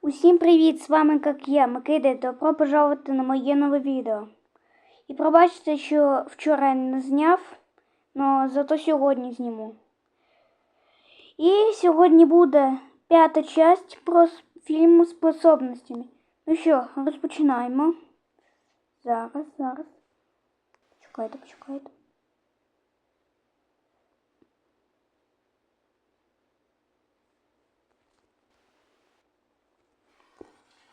Усім привіт! З вами як я, Микита. Добро пожаловать на моє нове відео. І пробачте, що вчора я не зняв, але зато сьогодні зніму. І сьогодні буде п'ята часть про фільму способностями. Ну що, розпочинаємо. Зараз, зараз. Почекайте, почекайте.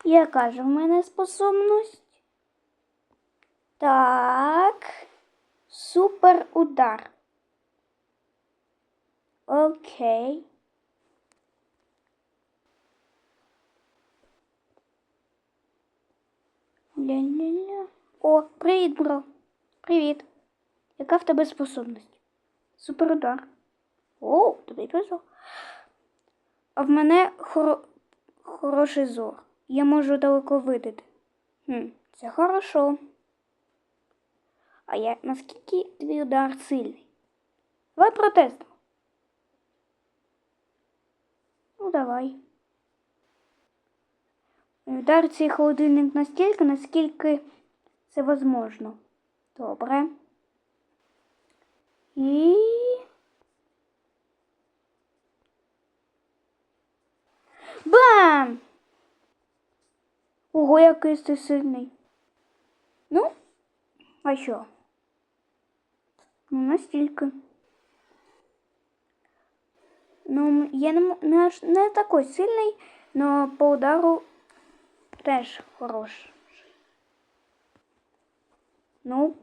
Яка ж в мене способність? Так. Супер удар. Окей. Ля-ля-ля. О, привіт, бро. Привіт. Яка в тебе способність? Супер удар. О, тобі повезло. А в мене хоро... хороший зор. Я можу далеко видати. Хм, це хорошо. А я наскільки твій удар сильний? Давай протестимо. Ну, давай. Удар цей холодильник настільки, наскільки це возможно. Добре. І. Ого, який ти сильний. Ну, а що? Ну, настільки. Ну, я не, не, не такий сильний, але по удару теж хороший. Ну,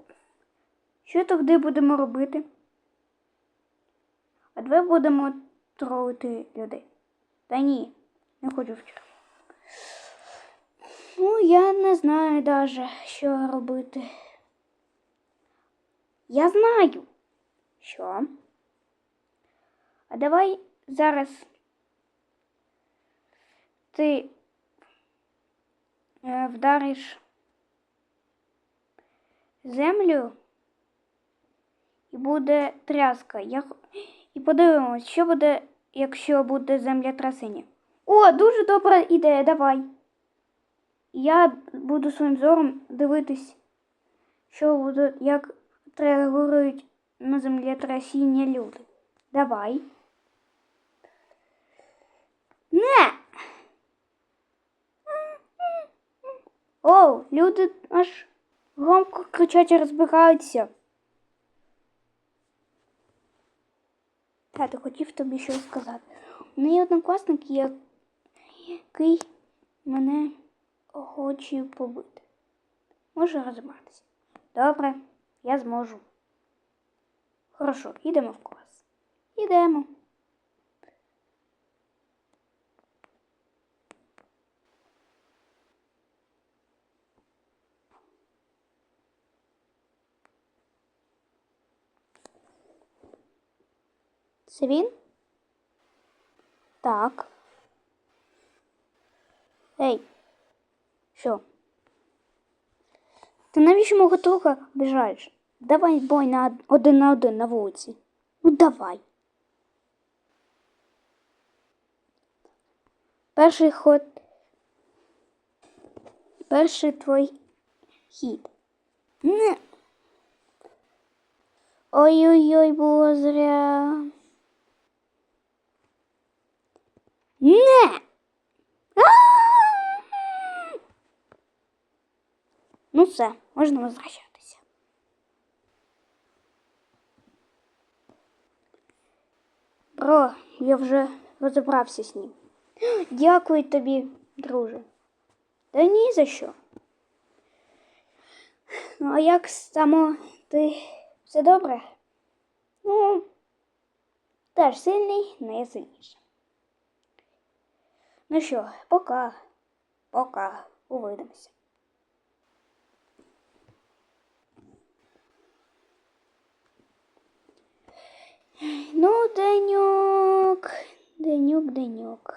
що тоді будемо робити? А давай будемо тролити людей. Та ні, не хочу вчора. Ну, я не знаю даже, що робити. Я знаю. Що? А давай зараз ти е, вдариш землю і буде тряска. Я... І подивимось, що буде, якщо буде землетрясення. О, дуже добра ідея, давай. Я буду своїм зором дивитись, що буде, як реагують на землетрясіння люди. Давай. Не. О, люди аж громко кричать і розбігаються. Та, хотів тобі щось сказати. У мене є однокласник, який мене хоче побити. Може розібратися. Добре, я зможу. Хорошо, йдемо в клас. Йдемо. Це він? Так. Ей. Що? Ти навіщо мого друга обіжаєш? Давай бой на один на один на вулиці. Ну давай. Перший ход. Перший твій хід. Не. Ой-ой-ой, було зря. Не. А! Ну все, можна возвращатися. Бро, я вже розібрався з ним. Дякую тобі, друже. Та ні за що. Ну, а як само ти все добре? Ну, теж сильний, не сильніше. Ну що, пока. Пока. Увидимося. Ну, денюк, денюк, денюк.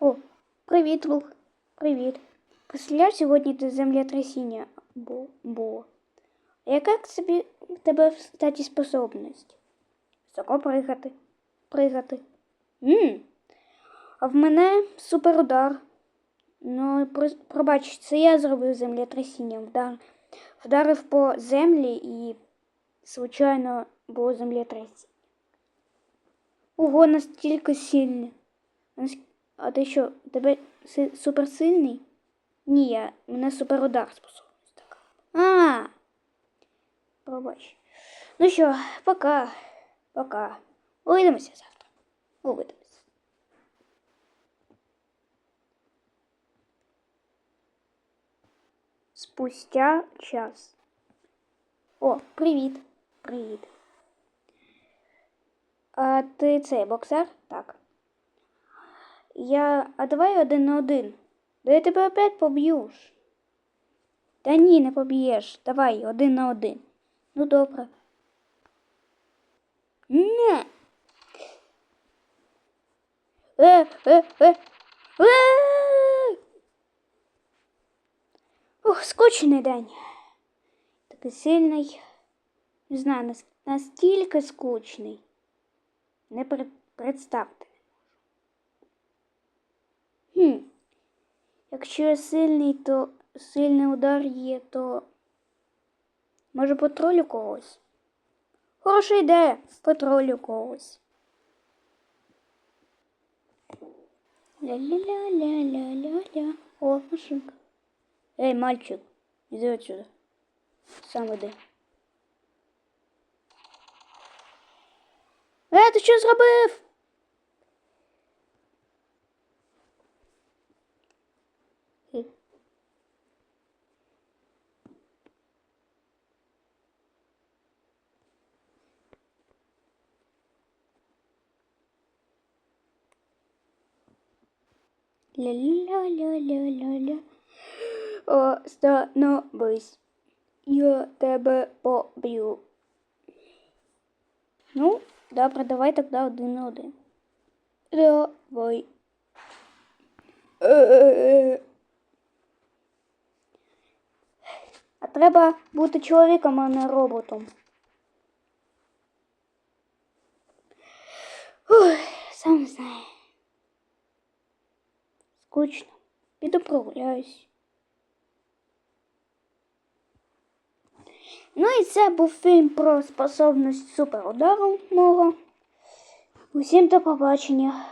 О, привіт, друг. Привіт. Представляєш, сьогодні ти землетрясіння бу- було. Яка собі в тебе, кстати, способність? високо пригати. Пригати. м А в мене суперудар. Ну, про- пробач, це я зробив землетрясінням. Вдар, вдарив по землі і, звичайно, було землетрясіння. Ого, настільки сильне. А ти що, тебе си- суперсильний? Ні, я, мене суперудар способність така. А, пробач. Ну що, пока. Пока. Увидимося завтра. Увидимося. Спустя час. О, привіт. Привіт. А ти цей боксер? Так. Я. А давай один на один. Да я тебе опять поб'ю ж. Та ні, не поб'єш. Давай один на один. Ну добре. Не. Е, е, е. Е! Ух, скучний день. Такий сильний. Не знаю, нас- настільки скучний. Не представте. Хм. Якщо сильний, то сильний удар є, то може потролю когось. Хороша ідея, потролю когось. Ля-ля-ля-ля-ля-ля-ля. О, машинка. Ей, мальчик, іди отсюда. Сам іди. Е, ти що зробив? Ля-ля-ля-ля-ля-ля. Остановись. Я тебе поб'ю. Ну, добре, давай тоді один на один. Давай. Е-е-е. Треба бути чоловіком, а не роботом. Ух, сам знаю. Скучно. Піду прогуляюсь. Ну і це був фільм про способність суперудару мого. Усім до побачення.